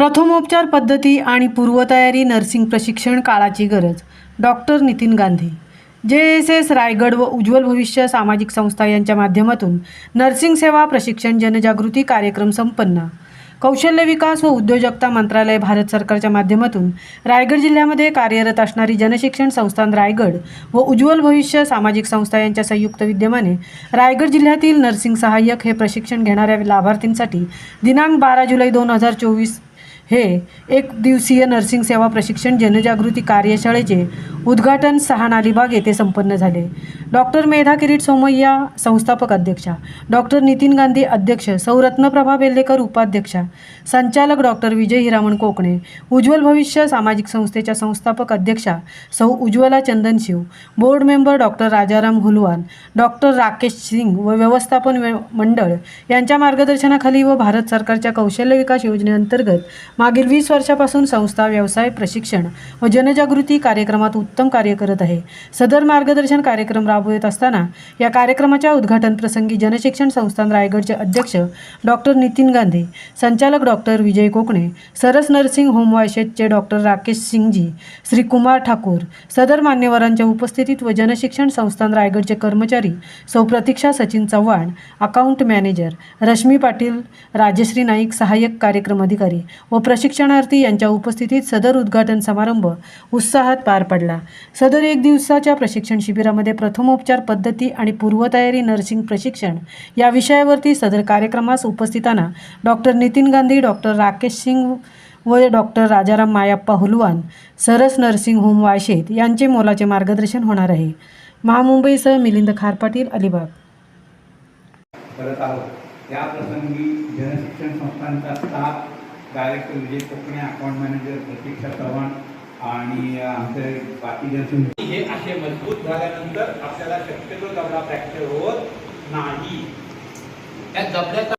प्रथमोपचार पद्धती आणि पूर्वतयारी नर्सिंग प्रशिक्षण काळाची गरज. Doctor Nitin Gandhi. J S S Raigad व उज्ज्वल भविष्य सामाजिक संस्था यांच्या माध्यमातून नर्सिंग सेवा प्रशिक्षण जनजागृती कार्यक्रम संपन्न. कौशल्य विकास व उद्योजकता मंत्रालय भारत सरकारच्या माध्यमातून रायगड जिल्ह्यामध्ये कार्यरत असणारी जनशिक्षण संस्थान रायगड व उज्ज्वल भविष्य सामाजिक संस्था यांच्या संयुक्त विद्यमाने रायगड जिल्ह्यातील नर्सिंग सहाय्यक हे प्रशिक्षण घेणाऱ्या लाभार्थींसाठी दिनांक बारा जुलै दोन हजार चोवीस हे एक दिवसीय नर्सिंग सेवा प्रशिक्षण जनजागृती कार्यशाळेचे उद्घाटन सहान अलिबाग येथे संपन्न झाले. डॉक्टर मेधा किरीट सोमय्या संस्थापक अध्यक्षा. डॉक्टर नितीन गांधी अध्यक्ष सौ रत्नप्रभा बेल्लेकर उपाध्यक्षा. संचालक डॉक्टर विजय हिरामण कोकणे. उज्ज्वल भविष्य सामाजिक संस्थेच्या संस्थापक अध्यक्षा Sau Ujjwala Chandanshiv board member doctor Rajaram Hulwan doctor Rakesh Singh व व्यवस्थापन मंडळ यांच्या मार्गदर्शनाखाली व भारत सरकारच्या कौशल्य विकास योजनेअंतर्गत मागील वीस वर्षापासून संस्था व्यवसाय प्रशिक्षण व जनजागृती कार्यक्रमात उत्तम कार्य करत आहे. सदर मार्गदर्शन कार्यक्रम राबवत असताना या कार्यक्रमाच्या उद्घाटन प्रसंगी जनशिक्षण संस्थान रायगडचे अध्यक्ष डॉक्टर नितीन गांधी संचालक doctor Vijay Kokane Saras nursing home वायशेतचे doctor Rakesh Singhji Shri Kumar Thakur सदर मान्यवरांच्या उपस्थितीत व जनशिक्षण संस्थान रायगडचे कर्मचारी सौ प्रतीक्षा सचिन चव्हाण अकाउंट मॅनेजर रश्मी पाटील राजश्री नाईक सहाय्यक कार्यक्रम अधिकारी व प्रशिक्षणार्थी यांच्या उपस्थितीत सदर उद्घाटन समारंभ उत्साहात पार पडला. सदर एक दिवसाच्या प्रशिक्षण शिबिरामध्ये प्रथम प्रथमोपचार पद्धती आणि पूर्वतयारी नर्सिंग प्रशिक्षण या विषयावरती सदर कार्यक्रमास उपस्थितांना डॉक्टर नितीन गांधी डॉक्टर राकेश सिंग व डॉक्टर राजाराम मायाप्पा हुलवान सरस नर्सिंग होम वाशेत यांचे मोलाचे मार्गदर्शन होणार आहे. महामुंबईसह मिलिंद खार पाटील अलिबाग. करत आहोत. या प्रसंगी जनशिक्षण संस्थांचा staff director Vijay Kokane account manager Pratiksha Chavan आणि आमचे बाकीच्या हे असे मजबूत झाल्यानंतर आपल्याला शक्यतो दबडा फ्रॅक्चर होत नाही. त्या दबड्याचा